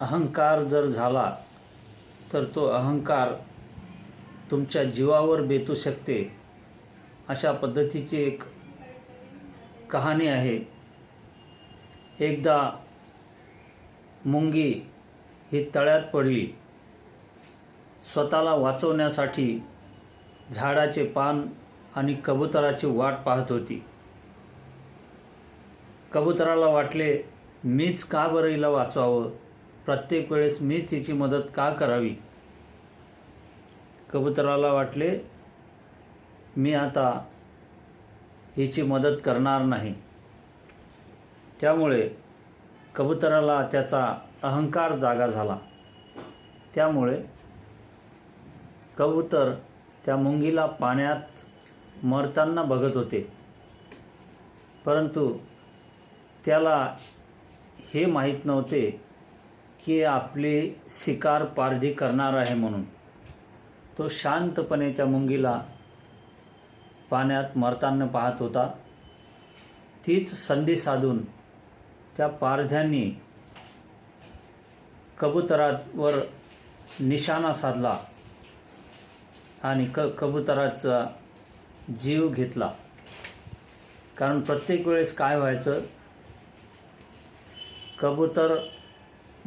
अहंकार जर झाला तर तो अहंकार तुमच्या जीवावर बेतू शकते. अशा पद्धतीची एक कहाणी आहे. एकदा मुंगी ही तळ्यात पडली. स्वतःला वाचवण्यासाठी झाडाचे पान आणि कबुतराची वाट पाहत होती. कबुतराला वाटले मीच का बरं हिला वाचवावं? प्रत्येक वेळेस मीच हिची मदत का करावी? कबुतराला वाटले मी आता हिची मदत करणार नाही. त्यामुळे कबुतराला त्याचा अहंकार जागा झाला. त्यामुळे कबूतर त्या मुंगीला पाण्यात मरताना बघत होते. परंतु त्याला हे माहीत नव्हते की आपली शिकार पारधी करणार आहे म्हणून. तो शांतपणे त्या मुंगीला पाण्यात मरताना पाहत होता. तीच संधी साधून त्या पारध्यांनी कबुतरावर निशाणा साधला आणि क कबुतराचा जीव घेतला. कारण प्रत्येक वेळेस काय व्हायचं? कबूतर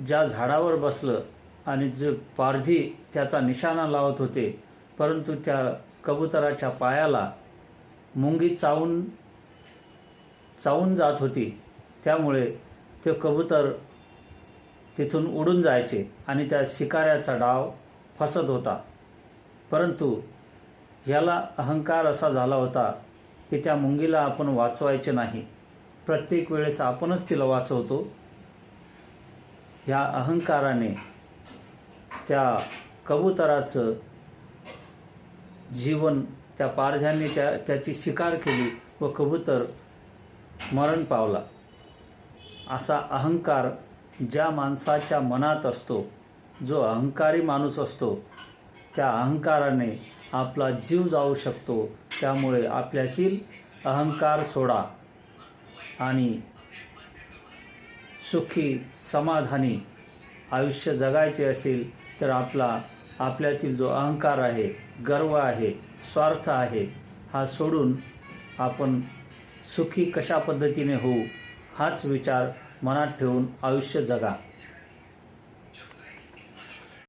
ज्या झाडावर बसलं आणि जे पारधी त्याचा निशाणा लावत होते परंतु त्या कबुतराच्या पायाला मुंगी चावून चावून जात होती. त्यामुळे ते कबूतर तिथून उडून जायचे आणि त्या शिकाऱ्याचा डाव फसत होता. परंतु ह्याला अहंकार असा झाला होता की त्या मुंगीला आपण वाचवायचे नाही. प्रत्येक वेळेस आपणच तिला वाचवतो. ह्या अहंकाराने त्या कबुतराचं जीवन त्या पारध्याने त्या त्याची शिकार केली व कबूतर मरण पावला. असा अहंकार ज्या माणसाच्या मनात असतो जो अहंकारी माणूस असतो त्या अहंकाराने आपला जीव जाऊ शकतो. त्यामुळे आपल्यातील अहंकार सोडा आणि सुखी समाधानी. आयुष्य जगायचे असेल तर आपला आपल्यातील जो अहंकार आहे गर्व आहे स्वार्थ आहे हा सोडून आपण सुखी कशा पद्धतीने होऊ हाच विचार मनात ठेवून आयुष्य जगा.